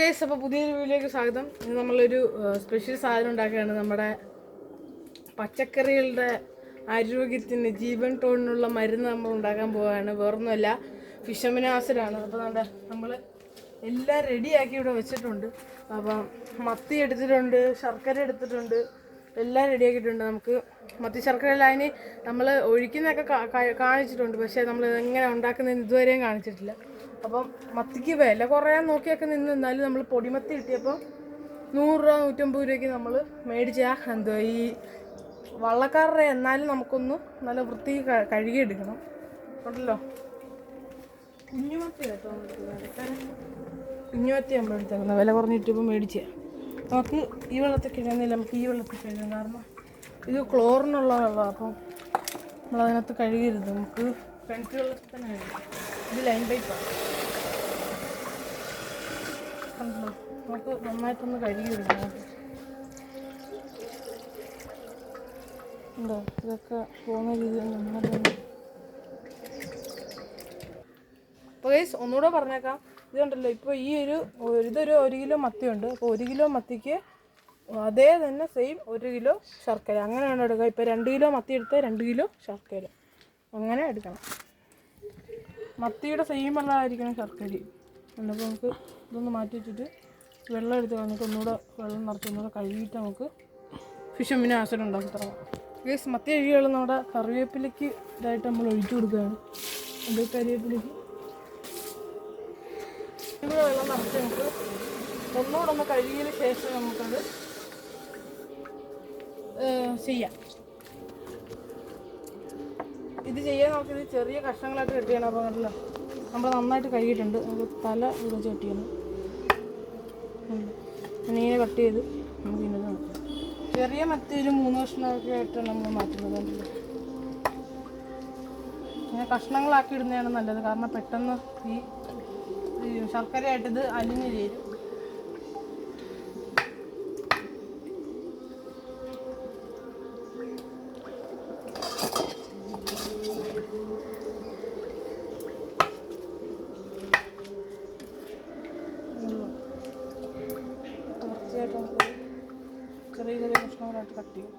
Guys അപ്പോൾ പുതിയൊരു വീഡിയോയിലേക്ക് സ്വാഗതം. ഇന്ന് നമ്മളൊരു സ്പെഷ്യൽ സാധനം ഉണ്ടാക്കുകയാണ്. നമ്മുടെ പച്ചക്കറികളുടെ ആരോഗ്യത്തിന് ജീവൻ ടോണിനുള്ള മരുന്ന് നമ്മൾ ഉണ്ടാക്കാൻ പോവുകയാണ്. വേറൊന്നുമല്ല ഫിഷമിനാസിഡാണ് അപ്പോൾ നമ്മുടെ നമ്മൾ എല്ലാം റെഡിയാക്കി ഇവിടെ വെച്ചിട്ടുണ്ട്. അപ്പം മത്തി എടുത്തിട്ടുണ്ട് ശർക്കര എടുത്തിട്ടുണ്ട് എല്ലാം റെഡിയാക്കിയിട്ടുണ്ട് നമുക്ക്. മത്തി ശർക്കര അതിന് നമ്മൾ ഒഴിക്കുന്നതൊക്കെ കാണിച്ചിട്ടുണ്ട്. പക്ഷേ നമ്മൾ എങ്ങനെ ഉണ്ടാക്കുന്നതിന് ഇതുവരെയും കാണിച്ചിട്ടില്ല. അപ്പം മത്തിക്ക് വില കുറയാൻ നോക്കിയൊക്കെ നിന്ന് നിന്നാലും നമ്മൾ പൊടിമത്തി കിട്ടിയപ്പോൾ നൂറ് രൂപ നൂറ്റമ്പത് രൂപയ്ക്ക് നമ്മൾ മേടിച്ച എന്തോ ഈ വള്ളക്കാരുടെ എന്നാലും നമുക്കൊന്ന് നല്ല വൃത്തി കഴുകിയെടുക്കണം. ഉണ്ടല്ലോ? കുഞ്ഞുമത്തി കേട്ടോ കുഞ്ഞുമത്തി നമ്മൾ എടുത്തേക്കുന്നത് വില കുറഞ്ഞിട്ടിപ്പോൾ മേടിച്ച. നമുക്ക് ഈ വെള്ളത്തിൽ കഴിയുന്നില്ല നമുക്ക് ഈ വെള്ളത്തിൽ കഴുകാം. കാരണം ഇത് ക്ലോറിനുള്ള വെള്ളമാണ് അപ്പം നമ്മളതിനകത്ത് കഴുകരുത് നമുക്ക് കിണറ്റ് വെള്ളത്തിൽ തന്നെ കഴുകാം. ഇത് ലൈൻ പൈപ്പാണ് കണ്ടല്ലോ നമുക്ക് നന്നായിട്ടൊന്ന് കഴുകി എടുക്കണം ഉണ്ടോ ഇതൊക്കെ പോകുന്ന രീതിയിൽ നന്നായിട്ടൊന്ന്. അപ്പോൾ ഒന്നുകൂടെ പറഞ്ഞേക്കാം. ഇതുണ്ടല്ലോ ഇപ്പോൾ ഈ ഒരു- ഇതൊരു ഒരു കിലോ മത്തിയുണ്ട്. അപ്പോൾ ഒരു കിലോ മത്തിക്ക് അതേ തന്നെ സെയിം ഒരു കിലോ ശർക്കര. അങ്ങനെയാണ് എടുക്കുക. ഇപ്പോൾ രണ്ട് കിലോ മത്തി എടുത്താൽ രണ്ട് കിലോ ശർക്കര. അങ്ങനെ എടുക്കണം. മത്തിയുടെ സെയിം ഉള്ളതായിരിക്കണം ശർക്കര. എന്നിപ്പോൾ നമുക്ക് ഇതൊന്ന് മാറ്റി വെച്ചിട്ട് വെള്ളം എടുത്ത് കളഞ്ഞിട്ട് ഒന്നുകൂടെ വെള്ളം നിറച്ച് ഒന്നുകൂടെ കഴുകിയിട്ട് നമുക്ക് ഫിഷ് മിന ആസിഡ് ഉണ്ടാക്കി തുടങ്ങാം ഗേസ് മത്തി വെള്ളം നമ്മുടെ കറിവേപ്പിലേക്ക് ഇതായിട്ട് നമ്മൾ ഒഴിച്ചു കൊടുക്കുകയാണ്. അത് കറിവേപ്പിലേക്ക് വെള്ളം നിറച്ച് നമുക്ക് ഒന്നുകൂടെ ഒന്ന് കഴുകിയതിന് ശേഷം നമുക്കത് ചെയ്യാം. ഇത് ചെയ്യാൻ നമുക്കിത് ചെറിയ കഷ്ണങ്ങളായിട്ട് കെട്ടിയാണ്. അപകടമില്ല നമ്മൾ നന്നായിട്ട് കഴുകിയിട്ടുണ്ട്. നമുക്ക് തല ഇവിടെ കട്ട് ഇങ്ങനെ കട്ട് ചെയ്ത് നമുക്ക് ഇന്നത് നോക്കാം. ചെറിയ മത്തി ഒരു മൂന്ന് കഷ്ണമൊക്കെ ആയിട്ടാണ് നമ്മൾ മാറ്റുന്നത്. ഇങ്ങനെ കഷ്ണങ്ങളാക്കി ഇടുന്നതാണ് നല്ലത്. കാരണം പെട്ടെന്ന് ഈ ശർക്കരയായിട്ടിത് അലിഞ്ഞ് ചേരും. തീർച്ചയായിട്ടും നമുക്ക് ചെറിയ ചെറിയ കഷ്ണങ്ങളായിട്ട് കട്ട് ചെയ്യും.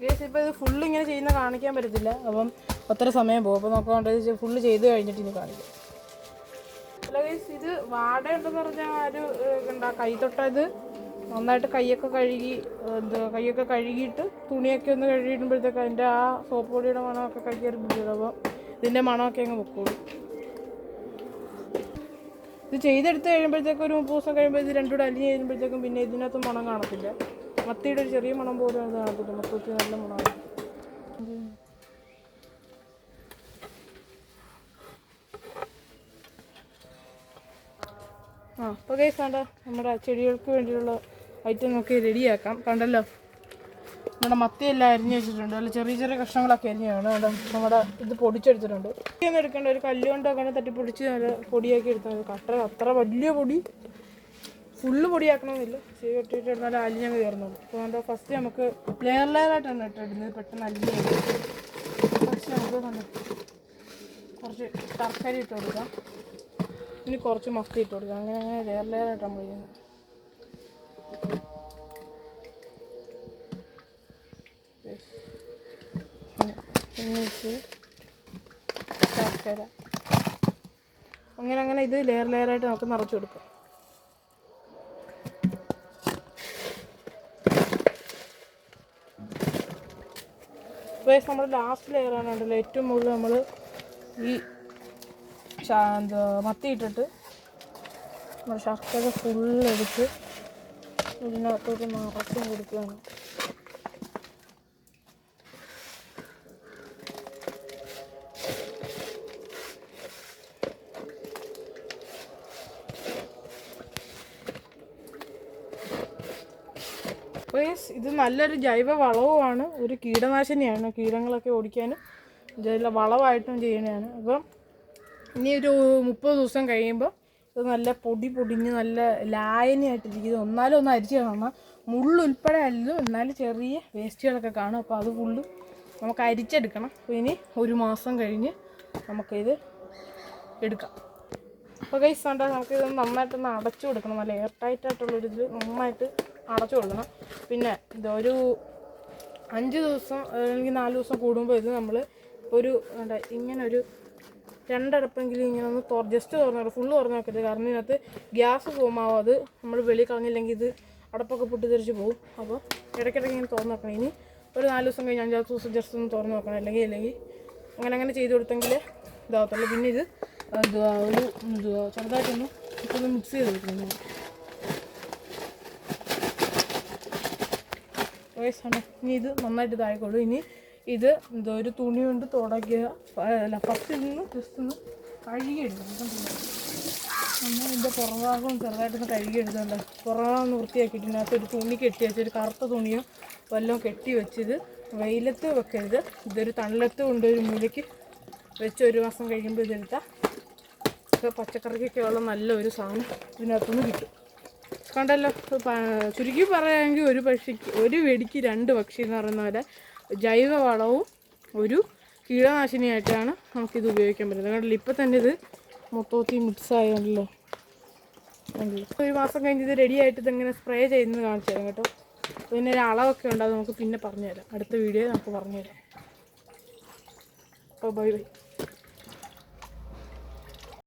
ഗേസ് ഇപ്പോൾ ഇത് ഫുള്ള് ഇങ്ങനെ ചെയ്യുന്ന കാണിക്കാൻ പറ്റത്തില്ല. അപ്പം ഒത്തിരി സമയം പോകും. അപ്പോൾ ഇത് ഫുള്ള് ചെയ്ത് കഴിഞ്ഞിട്ട് ഇനി കാണിക്കാം. അല്ല ഗേസ് ഇത് വാട ഉണ്ടെന്ന് പറഞ്ഞാൽ ഒരു എന്താ കൈ തൊട്ടത് നന്നായിട്ട് കൈയൊക്കെ കഴുകി എന്താ കൈയൊക്കെ കഴുകിയിട്ട് തുണിയൊക്കെ ഒന്ന് കഴുകിയിടുമ്പോഴത്തേക്ക് അതിന്റെ ആ സോപ്പ് പൊടിയുടെ മണമൊക്കെ കൈ കയറി അപ്പോൾ ഇതിന്റെ മണമൊക്കെ അങ്ങ് പൊക്കോളും. ഇത് ചെയ്തെടുത്ത് കഴിയുമ്പോഴത്തേക്കും ഒരു മുപ്പത് ദിവസം കഴിയുമ്പോൾ ഇത് രണ്ടും കൂടെ അലിഞ്ഞ് കഴിയുമ്പോഴത്തേക്കും പിന്നെ ഇതിനകത്ത് മണം കാണത്തില്ല. മത്തിയുടെ ഒരു ചെറിയ മണം പോലും അത് കാണത്തില്ല. മൊത്തത്തിൽ നല്ല മണമാണ്. ആ അപ്പോൾ കേസ് കണ്ട? നമ്മുടെ ചെടികൾക്ക് വേണ്ടിയുള്ള ഐറ്റം നോക്കി റെഡിയാക്കാം കണ്ടല്ലോ? നമ്മുടെ മത്തിയെല്ലാം അരിഞ്ഞു വെച്ചിട്ടുണ്ട്. അല്ല ചെറിയ ചെറിയ കഷ്ണങ്ങളൊക്കെ അരിഞ്ഞാണ് അവിടെ നമ്മുടെ ഇത് പൊടിച്ചെടുത്തിട്ടുണ്ട്. ഒന്നും എടുക്കേണ്ട. ഒരു കല്ലുകൊണ്ടൊക്കെ തട്ടി പൊടിച്ച് നല്ല പൊടിയാക്കി എടുത്താൽ കട്ടറ കട്ട അത്ര വലിയ പൊടി ഫുള്ള് പൊടിയാക്കണമെന്നില്ല. ചെവി വെട്ടിയിട്ട് അലിഞ്ഞ് അലിഞ്ഞങ്ങ് കയറുന്നുള്ളൂ. അപ്പോൾ എന്താ ഫസ്റ്റ് നമുക്ക് ലെയർ ലെയറായിട്ടാണ് ഇട്ടിടുന്നത് പെട്ടെന്ന് അലിഞ്ഞ് പക്ഷേ നമുക്ക് കുറച്ച് തർക്കരി ഇട്ട് കൊടുക്കാം. ഇനി കുറച്ച് മത്തി ഇട്ട് കൊടുക്കാം. അങ്ങനെ അങ്ങനെ ലെയർ ലെയറായിട്ടാണ് നമ്മൾ ശർക്കര അങ്ങനെ അങ്ങനെ ഇത് ലെയർ ലെയറായിട്ട് നമുക്ക് നിറച്ച് കൊടുക്കാം. ഇപ്പോൾ നമ്മൾ ലാസ്റ്റ് ലെയറാണ് ഉണ്ടല്ലോ ഏറ്റവും കൂടുതൽ നമ്മൾ ഈ എന്താ മത്തി ഇട്ടിട്ട് നമ്മൾ ശർക്കര ഫുള്ളെടുത്ത് ഇതിനകത്തോട്ട് നിറച്ചും കൊടുക്കുകയാണ്. Yes, ഇത് നല്ലൊരു ജൈവ വളവുമാണ് ഒരു കീടനാശിനിയാണ്. കീടങ്ങളൊക്കെ ഓടിക്കാനും ജൈവ വളമായിട്ടും ചെയ്യണതാണ് അപ്പം ഇനി ഒരു മുപ്പത് ദിവസം കഴിയുമ്പോൾ ഇത് നല്ല പൊടി പൊടിഞ്ഞ് നല്ല ലായനിയായിട്ടിരിക്കുന്നത് ഒന്നാലും ഒന്ന് അരിച്ച് കാണാം മുള്ളുൾപ്പെടെ അല്ലതും എന്നാലും ചെറിയ വേസ്റ്റുകളൊക്കെ കാണും. അപ്പോൾ അത് ഫുള്ളും നമുക്ക് അരിച്ചെടുക്കണം. അപ്പോൾ ഇനി ഒരു മാസം കഴിഞ്ഞ് നമുക്കിത് എടുക്കാം. അപ്പോൾ കൈസ് വേണ്ട നമുക്കിത് നന്നായിട്ടൊന്ന് അടച്ചു കൊടുക്കണം. നല്ല എയർ ടൈറ്റ് ആയിട്ടുള്ളൊരു ഇതിൽ നന്നായിട്ട് അടച്ചു കൊടുക്കണം. പിന്നെ ഇതൊരു അഞ്ച് ദിവസം അല്ലെങ്കിൽ നാല് ദിവസം കൂടുമ്പോൾ ഇത് നമ്മൾ ഒരു എന്താ ഒരു രണ്ടടപ്പെങ്കിലും ഇങ്ങനെ ഒന്ന് തുറ ജസ്റ്റ് തുറന്നു ഫുള്ള് തുറന്നു നോക്കരുത് കാരണം ഇതിനകത്ത് ഗ്യാസ് ഫോമാവും അത് നമ്മൾ വെളി കളഞ്ഞില്ലെങ്കിൽ ഇത് അടപ്പൊക്കെ പൊട്ടിത്തെറിച്ച് പോകും. അപ്പോൾ ഇടയ്ക്കിടയ്ക്ക് ഇങ്ങനെ തുറന്നു നോക്കണം ഇനി ഒരു നാല് ദിവസം കഴിഞ്ഞ് അഞ്ചാമത്തെ ദിവസം ജസ്റ്റ് ഒന്ന് തുറന്നു നോക്കണം അല്ലെങ്കിൽ അല്ലെങ്കിൽ അങ്ങനെ അങ്ങനെ ചെയ്ത് കൊടുത്തെങ്കിൽ ഇതാവത്തുള്ളൂ. പിന്നെ ഇത് ഒരു ചെറുതായിട്ടൊന്ന് ഇപ്പൊന്ന് മിക്സ് ചെയ്ത് കൊടുക്കണം. വയസ്സാണ്. ഇനി ഇത് നന്നായിട്ട് ഇതായിക്കോളൂ. ഇനി ഇത് എന്തോ ഒരു തുണി കൊണ്ട് തുടക്കുക അല്ല ഫസ്റ്റ് നിന്ന് ജസ്റ്റ് ഒന്ന് കഴുകിയെടുക്കണം ഇതിന്റെ പുറഭാഗം ചെറുതായിട്ടൊന്ന് കഴുകിയെടുത്തുണ്ട് പുറഭാഗം വൃത്തിയാക്കിയിട്ട് ഒരു തുണി കെട്ടി വെച്ച് ഒരു കറുത്ത തുണിയോ വല്ലതും കെട്ടി വെച്ചിത് വെയിലത്ത് വെക്കരുത്. ഇതൊരു തണലത്ത് കൊണ്ടൊരു മൂലയ്ക്ക് വെച്ച് ഒരു മാസം കഴിയുമ്പോൾ ഇതെടുത്താൽ പച്ചക്കറിക്കൊക്കെയുള്ള നല്ലൊരു സാധനം ഇതിനകത്തുനിന്ന് കിട്ടും. കണ്ടല്ലോ? ചുരുക്കി പറയുകയാണെങ്കിൽ ഒരു പക്ഷിക്ക് ഒരു വെടിക്ക് രണ്ട് പക്ഷി എന്ന് പറയുന്ന പോലെ ജൈവ വളവും ഒരു കീടനാശിനിയായിട്ടാണ് നമുക്കിത് ഉപയോഗിക്കാൻ പറ്റുന്നത്. കണ്ടല്ലോ? ഇപ്പം തന്നെ ഇത് മൊത്തത്തിൽ മിക്സ് ആയല്ലോ? ഒരു മാസം കഴിഞ്ഞ് ഇത് റെഡി ആയിട്ട് ഇതെങ്ങനെ സ്പ്രേ ചെയ്യുന്നത് കാണിച്ചു തരാം കേട്ടോ. പിന്നെ ഒരു അളവൊക്കെ ഉണ്ട് നമുക്ക് പിന്നെ പറഞ്ഞുതരാം. അടുത്ത വീഡിയോ നമുക്ക് പറഞ്ഞുതരാം. അപ്പോൾ ബൈ ബൈ